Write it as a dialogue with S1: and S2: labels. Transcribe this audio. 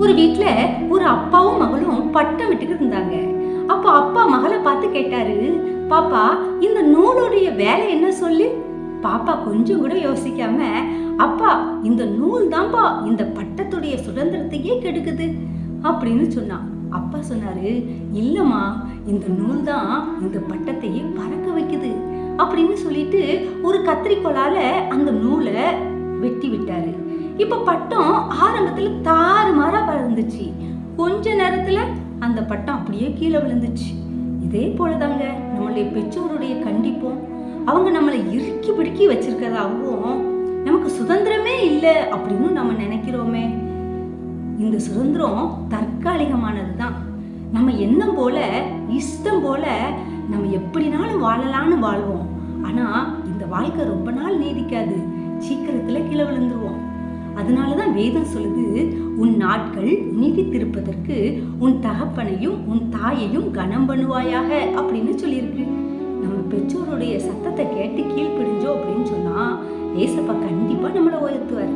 S1: ஒரு வீட்ல ஒரு அப்பாவும் மகளும் பட்டம் விட்டுக்கிட்டு இருந்தாங்க. அப்போ அப்பா மகளை பார்த்து கேட்டாரு பாப்பா இந்த நூலுடைய வேலை என்ன சொல்லு? பாப்பா கொஞ்சம் கூட யோசிக்காம அப்பா இந்த நூல் தான்ப்பா இந்த பட்டத்துடைய சுதந்திரத்தையே கெடுக்குது? அப்படின்னு சொன்னான் அப்பா சொன்னாரு இல்லம்மா இந்த நூல் தான் இந்த பட்டத்தையே பறக்க வைக்குது. அப்படின்னு சொல்லிட்டு ஒரு கத்திரிக்கோலால அந்த நூலை வெட்டி விட்டாரு. இப்ப பட்டம் ஆரம்பத்துல தாறுமாறா பறந்துச்சு கொஞ்ச நேரத்துல அந்த பட்டம் அப்படியே கீழே விழுந்துச்சு. இதே போலதாங்க நம்மளுடைய பெற்றோருடைய கண்டிப்பும். அவங்க நம்மளை இறுக்கி பிடுக்கி வச்சிருக்கிறதாகவும் நமக்கு சுதந்திரமே இல்லை அப்படின்னு நம்ம நினைக்கிறோமே. இந்த சுதந்திரம் தற்காலிகமானது தான் நம்ம எண்ணம் போல இஷ்டம் போல நம்ம எப்படினாலும் வாழலாம்னு வாழ்வோம். ஆனா இந்த வாழ்க்கை ரொம்ப நாள் நீடிக்காது. சீக்கிரத்துல கீழே விழுந்துருவோம். அதனால தான் வேதம் சொல்லுது உன் நாட்கள் நீடித்திருப்பதற்கு உன் தகப்பனையும் உன் தாயையும் கனம் பண்ணுவாயாக அப்படின்னு சொல்லியிருக்கு. நம்ம பெற்றோருடைய சத்தத்தை கேட்டு கீழ்ப்பிடிஞ்சோம் அப்படின்னு சொன்னால் ஏசப்பா கண்டிப்பாக நம்மளை உயர்த்துவார்.